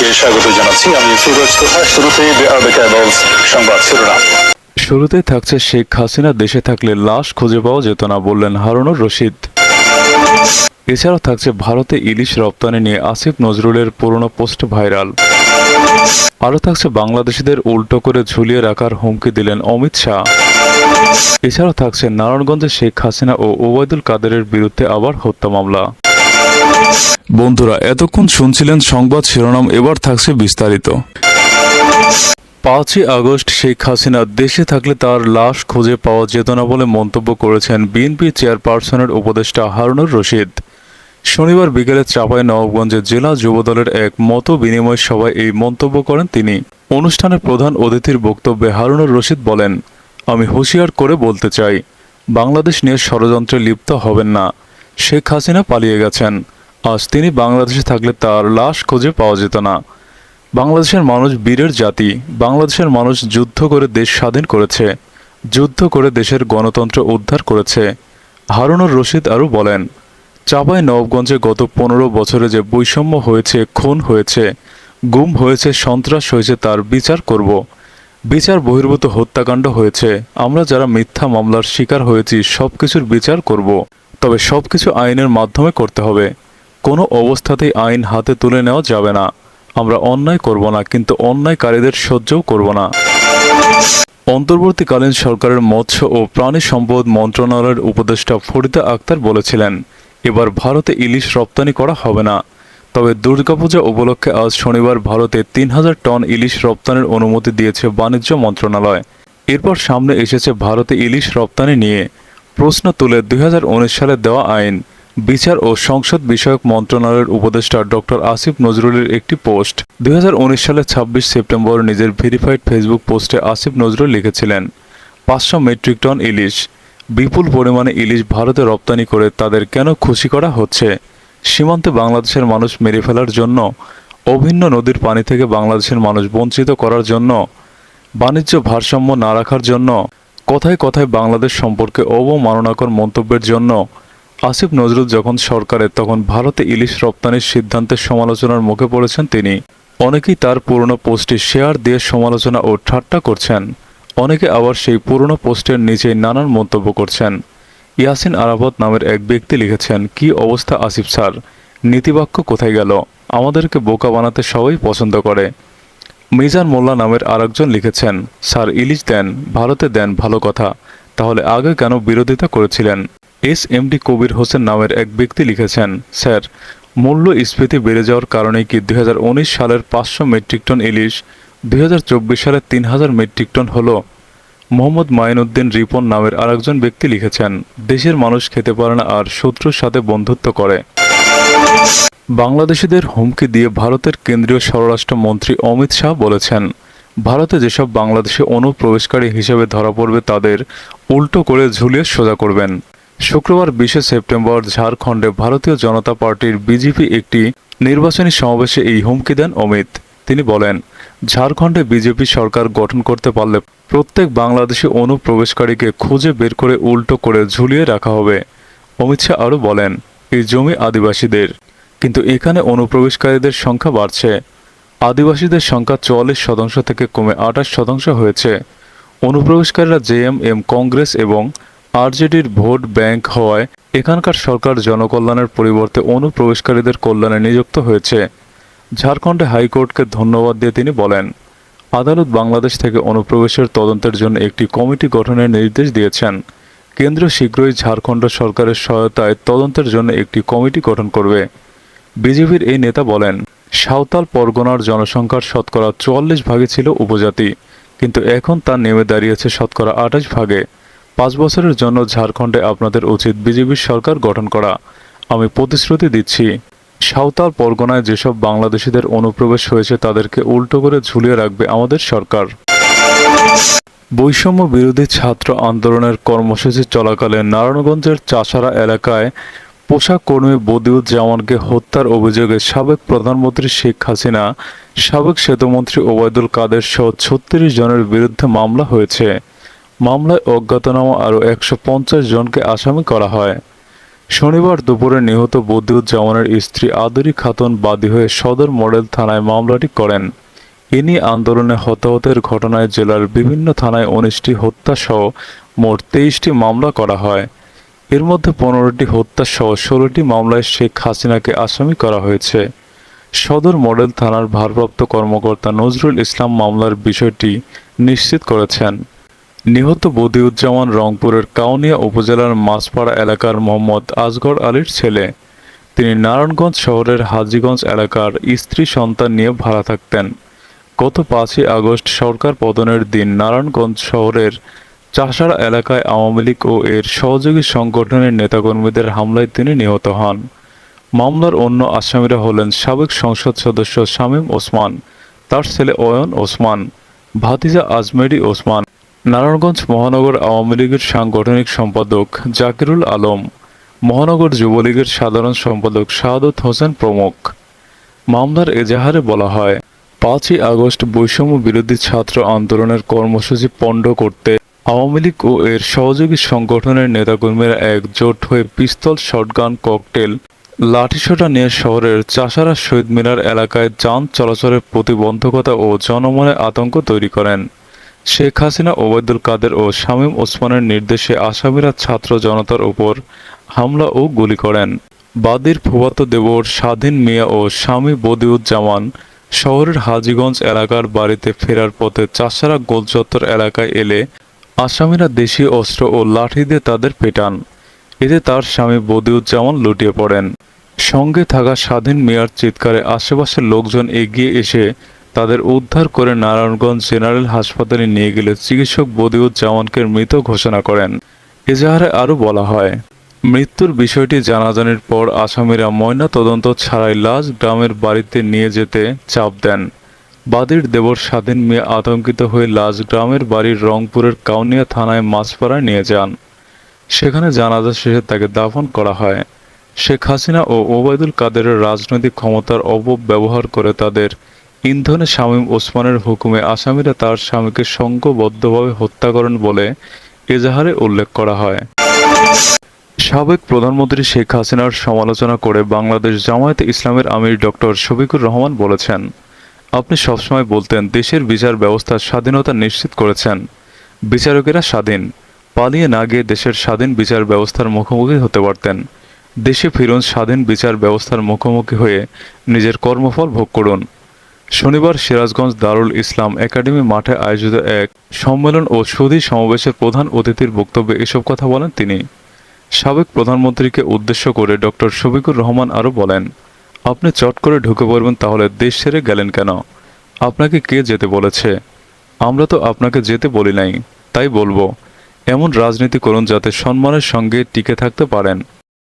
সবাইকে স্বাগত জানাচ্ছি। আমি সুরজ তোহা ক্যাবলস সংবাদ শিরোনাম। শুরুতে থাকছে শেখ হাসিনা। দেশে থাকলে লাশ খুঁজে পাওয়া যেত না, বললেন হারুনুর রশিদ। এছাড়াও থাকছে ভারতে ইলিশ রপ্তানি নিয়ে আসিফ নজরুলের পুরনো পোস্ট ভাইরাল। আরও থাকছে বাংলাদেশিদের উল্টো করে ঝুলিয়ে রাখার হুমকি দিলেন অমিত শাহ। এছাড়াও থাকছে নারায়ণগঞ্জে শেখ হাসিনা ও ওবায়দুল কাদেরের বিরুদ্ধে আবার হত্যা মামলা। বন্ধুরা, এতক্ষণ শুনছিলেন সংবাদ শিরোনাম, এবার থাকছে বিস্তারিত। পাঁচই আগস্ট শেখ হাসিনা দেশে থাকলে তার লাশ খুঁজে পাওয়া যেত না বলে মন্তব্য করেছেন বিএনপি চেয়ারপারসনের উপদেষ্টা হারুনুর রশিদ। শনিবার বিকেলে চাপাই নবাবগঞ্জে জেলা যুবদলের এক মত বিনিময় সভায় এই মন্তব্য করেন তিনি। অনুষ্ঠানের প্রধান অতিথির বক্তব্যে হারুনুর রশিদ বলেন, আমি হুঁশিয়ার করে বলতে চাই, বাংলাদেশ নিয়ে ষড়যন্ত্রে লিপ্ত হবেন না। শেখ হাসিনা পালিয়ে গেছেন। আজ তিনি বাংলাদেশে থাকলে তার লাশ খুঁজে পাওয়া যেত না। বাংলাদেশের মানুষ বীরের জাতি, বাংলাদেশের মানুষ যুদ্ধ করে দেশ স্বাধীন করেছে, যুদ্ধ করে দেশের গণতন্ত্র উদ্ধার করেছে, হারুনুর রশিদ আরও বলেন, চাপাই নবগঞ্জে গত পনেরো বছরে যে বৈষম্য হয়েছে, খুন হয়েছে, গুম হয়েছে, সন্ত্রাস হয়েছে, তার বিচার করব। বিচার বহির্ভূত হত্যাকাণ্ড হয়েছে, আমরা যারা মিথ্যা মামলার শিকার হয়েছি সব কিছুর বিচার করব। তবে সব কিছু আইনের মাধ্যমে করতে হবে। কোনো অবস্থাতেই আইন হাতে তুলে নেওয়া যাবে না। আমরা অন্যায় করব না, কিন্তু অন্যায়কারীদের সহ্যও করব না। অন্তর্বর্তীকালীন সরকারের মৎস্য ও প্রাণী সম্পদ মন্ত্রণালয়ের উপদেষ্টা ফরিদা আক্তার বলেছিলেন, এবার ভারতে ইলিশ রপ্তানি করা হবে না। তবে দুর্গাপূজা উপলক্ষে আজ শনিবার ভারতে তিন হাজার টন ইলিশ রপ্তানির অনুমতি দিয়েছে বাণিজ্য মন্ত্রণালয়। এরপর সামনে এসেছে ভারতে ইলিশ রপ্তানি নিয়ে। প্রশ্ন তুলে দুই হাজার উনিশ সালে দেওয়া আইন বিচার ও সংসদ বিষয়ক মন্ত্রণালয়ের উপদেষ্টা ডক্টর আসিফ নজরুলের একটি পোস্ট। দুই হাজার উনিশ সালের ছাব্বিশ সেপ্টেম্বর নিজের ভেরিফাইড ফেসবুক পোস্টে আসিফ নজরুল লিখেছিলেন, পাঁচশো মেট্রিক টন ইলিশ। বিপুল পরিমাণে ইলিশ ভারতে রপ্তানি করে তাদের কেন খুশি করা হচ্ছে? সীমান্তে বাংলাদেশের মানুষ মেরে ফেলার জন্য, অভিন্ন নদীর পানি থেকে বাংলাদেশের মানুষ বঞ্চিত করার জন্য, বাণিজ্য ভারসাম্য না রাখার জন্য, কথায় কথায় বাংলাদেশ সম্পর্কে অবমাননাকর মন্তব্যের জন্য আসিফ নজরুল যখন সরকারের তখন ভারতে ইলিশ রপ্তানির সিদ্ধান্তের সমালোচনার মুখে পড়েছেন তিনি। অনেকেই তার পুরনো পোস্টে শেয়ার দিয়ে সমালোচনা ও ঠাট্টা করছেন। অনেকে আবার সেই পুরনো পোস্টের নিচেই নানান মন্তব্য করছেন। ইয়াসিন আরাবত নামের এক ব্যক্তি লিখেছেন, কি অবস্থা আসিফ স্যার? নীতিবাক্য কোথায় গেল? আমাদেরকে বোকা বানাতে সবাই পছন্দ করে। মিজান মোল্লা নামের আরেকজন লিখেছেন, স্যার, ইলিশ দেন, ভারতে দেন, ভালো কথা। তাহলে আগে কেন বিরোধিতা করেছিলেন? S M D Kabir Hossain নামের এক ব্যক্তি লিখেছেন, স্যার, মূল্য স্ফীতি বেড়ে যাওয়ার কারণে কি দুই হাজার উনিশ সালের পাঁচশো মেট্রিক টন ইলিশ, দুই সালে তিন হাজার মেট্রিক টন হলো? মোহাম্মদ মাইনুদ্দিন রিপন নামের আরেকজন ব্যক্তি লিখেছেন, দেশের মানুষ খেতে পারে না আর শত্রুর সাথে বন্ধুত্ব করে। বাংলাদেশিদের হুমকি দিয়ে ভারতের কেন্দ্রীয় স্বরাষ্ট্রমন্ত্রী অমিত শাহ বলেছেন, ভারতে যেসব বাংলাদেশে অনুপ্রবেশকারী হিসেবে ধরা পড়বে তাদের উল্টো করে ঝুলিয়ে সোজা করবেন। শুক্রবার বিশে সেপ্টেম্বর ঝাড়খণ্ডে ভারতীয় জনতা পার্টির বিজেপি একটি নির্বাচনী সমাবেশে এই হুমকি দেন অমিত। তিনি বলেন, ঝাড়খণ্ডে বিজেপি সরকার গঠন করতে পারলে প্রত্যেক বাংলাদেশি অনুপ্রবেশকারীকে খুঁজে বের করে উল্টো করে ঝুলিয়ে রাখা হবে। অমিত শাহ আরও বলেন, এই জমি আদিবাসীদের, কিন্তু এখানে অনুপ্রবেশকারীদের সংখ্যা বাড়ছে। আদিবাসীদের সংখ্যা চুয়াল্লিশ শতাংশ থেকে কমে আঠাশ শতাংশ হয়েছে। অনুপ্রবেশকারীরা জেএম এম, কংগ্রেস এবং আরজেডির ভোট ব্যাংক হওয়ায় এখানকার সরকার জনকল্যাণের পরিবর্তে অনুপ্রবেশকারীদের কল্যাণে নিযুক্ত হয়েছে। ঝাড়খণ্ডে হাইকোর্টকে ধন্যবাদ দিয়ে তিনি বলেন, আদালত বাংলাদেশ থেকে অনুপ্রবেশের তদন্তের জন্য একটি কমিটি গঠনের নির্দেশ দিয়েছেন। কেন্দ্র শীঘ্রই ঝাড়খণ্ড সরকারের সহায়তায় তদন্তের জন্য একটি কমিটি গঠন করবে। বিজেপির এই নেতা বলেন, সাঁওতাল পরগনার জনসংখ্যার শতকরা চুয়াল্লিশ ভাগে ছিল উপজাতি, কিন্তু এখন তা নেমে দাঁড়িয়েছে শতকরা আঠাশ ভাগে। পাঁচ বছরের জন্য ঝাড়খণ্ডে আপনাদের উচিত বিজেপির সরকার গঠন করা। আমি প্রতিশ্রুতি দিচ্ছি, সাঁওতাল পরগনায় যেসব বাংলাদেশিদের অনুপ্রবেশ হয়েছে তাদেরকে উল্টো করে ঝুলিয়ে রাখবে আমাদের সরকার। বৈষম্য বিরোধী ছাত্র আন্দোলনের কর্মসূচি চলাকালে নারায়ণগঞ্জের চাষারা এলাকায় পোশাক কর্মী বদিউজ্জামানকে হত্যার অভিযোগে সাবেক প্রধানমন্ত্রী শেখ হাসিনা, সাবেক সেতুমন্ত্রী ওবায়দুল কাদের সহ ছত্রিশ জনের বিরুদ্ধে মামলা হয়েছে। মামলায় অজ্ঞাতনামা আরও একশো পঞ্চাশ জনকে আসামি করা হয়। শনিবার দুপুরে নিহত বদিউজ্জামানের স্ত্রী আদরি খাতুন বাদী হয়ে সদর মডেল থানায় মামলাটি করেন। এ নিয়ে আন্দোলনে হতাহতের ঘটনায় জেলার বিভিন্ন থানায় উনিশটি হত্যাসহ মোট তেইশটি মামলা করা হয়। এর মধ্যে পনেরোটি হত্যাসহ ষোলোটি মামলায় শেখ হাসিনাকে আসামি করা হয়েছে। সদর মডেল থানার ভারপ্রাপ্ত কর্মকর্তা নজরুল ইসলাম মামলার বিষয়টি নিশ্চিত করেছেন। নিহত বদিউজ্জামান রংপুরের কাউনিয়া উপজেলার মাছপাড়া এলাকার মোহাম্মদ আসগর আলীর ছেলে। তিনি নারায়ণগঞ্জ শহরের হাজীগঞ্জ এলাকার স্ত্রী সন্তান নিয়ে ভাড়া থাকতেন। গত পাঁচই আগস্ট সরকার পতনের দিন নারায়ণগঞ্জ শহরের চাষাড়া এলাকায় আওয়ামী লীগ ও এর সহযোগী সংগঠনের নেতাকর্মীদের হামলায় তিনি নিহত হন। মামলার অন্য আসামিরা হলেন সাবেক সংসদ সদস্য শামীম ওসমান, তার ছেলে অয়ন ওসমান, ভাতিজা আজমেরি ওসমান নারায়ণগঞ্জ মহানগর আওয়ামী লীগের সাংগঠনিক সম্পাদক জাকিরুল আলম, মহানগর যুবলীগের সাধারণ সম্পাদক শাহাদত হোসেন প্রমুখ। মামলার এজাহারে বলা হয়, পাঁচই আগস্ট বৈষম্য বিরোধী ছাত্র আন্দোলনের কর্মসূচি পণ্ড করতে আওয়ামী লীগ ও এর সহযোগী সংগঠনের নেতাকর্মীরা একজোট হয়ে পিস্তল, শটগান, ককটেল, লাঠিসোটা নিয়ে শহরের চাষারা শহীদ মিনার এলাকায় যান চলাচলের প্রতিবন্ধকতা ও জনমনে আতঙ্ক তৈরি করেন। শেখ হাসিনা, ওবায়দুল কাদের ও শামীম ওসমানের নির্দেশে আসামিরা ছাত্র জনতার উপর হামলা ও গুলি করেন। বাদীর ফুফাতো দেবর, স্বাধীন মিয়া ও স্বামী বদিউজ্জামান শহরের হাজীগঞ্জ এলাকার বাড়িতে ফেরার পথে চাষারা গোলচত্বর এলাকায় এলে আসামিরা দেশি অস্ত্র ও লাঠি দিয়ে তাদের পেটান। এতে তার স্বামী বদিউজ্জামান লুটিয়ে পড়েন। সঙ্গে থাকা স্বাধীন মিয়ার চিৎকারে আশেপাশের লোকজন এগিয়ে এসে তাদের উদ্ধার করে নারায়ণগঞ্জ জেনারেল হাসপাতালে নিয়ে গেলে চিকিৎসক বদিউজ্জামানকে মৃত ঘোষণা করেন। এজাহারে আরও বলা হয়, মৃত্যুর বিষয়টি জানাজানির পর আসামিরা ময়না তদন্ত ছাড়াই লাশ গ্রামের বাড়িতে নিয়ে যেতে চাপ দেন। বাদীর দেবর স্বাধীন মেয়ে আতঙ্কিত হয়ে লাশ গ্রামের বাড়ির রংপুরের কাউনিয়া থানায় মাছপাড়ায় নিয়ে যান। সেখানে জানাজা শেষে তাকে দাফন করা হয়। শেখ হাসিনা ও ওবায়দুল কাদেরের রাজনৈতিক ক্ষমতার অপব্যবহার করে তাদের ইন্ধনে শামীম ওসমানের হুকুমে আসামিরা তার স্বামীকে সংঘবদ্ধভাবে হত্যা করেন বলে এজাহারে উল্লেখ করা হয়। সাবেক প্রধানমন্ত্রী শেখ হাসিনার সমালোচনা করে বাংলাদেশ জামায়াতে ইসলামের আমির ডক্টর শফিকুর রহমান বলেছেন, আপনি সবসময় বলতেন দেশের বিচার ব্যবস্থা স্বাধীনতা নিশ্চিত করেছেন। বিচারকেরা স্বাধীন। পালিয়ে না গিয়ে দেশের স্বাধীন বিচার ব্যবস্থার মুখোমুখি হতে পারতেন। দেশে ফিরুন স্বাধীন বিচার ব্যবস্থার মুখোমুখি হয়ে নিজের কর্মফল ভোগ করুন। শনিবার সিরাজগঞ্জ দারুল ইসলাম একাডেমি মাঠে আয়োজিত এক সম্মেলন ও সুধী সমাবেশের প্রধান অতিথির বক্তব্যে এসব কথা বলেন তিনি। সাবেক প্রধানমন্ত্রীকে উদ্দেশ্য করে ডক্টর শফিকুর রহমান আরও বলেন, আপনি চট করে ঢুকে পড়বেন তাহলে দেশ ছেড়ে গেলেন কেন? আপনাকে কে যেতে বলেছে? আমরা তো আপনাকে যেতে বলি নাই, তাই বলব। এমন রাজনীতি করুন যাতে সম্মানের সঙ্গে টিকে থাকতে পারেন।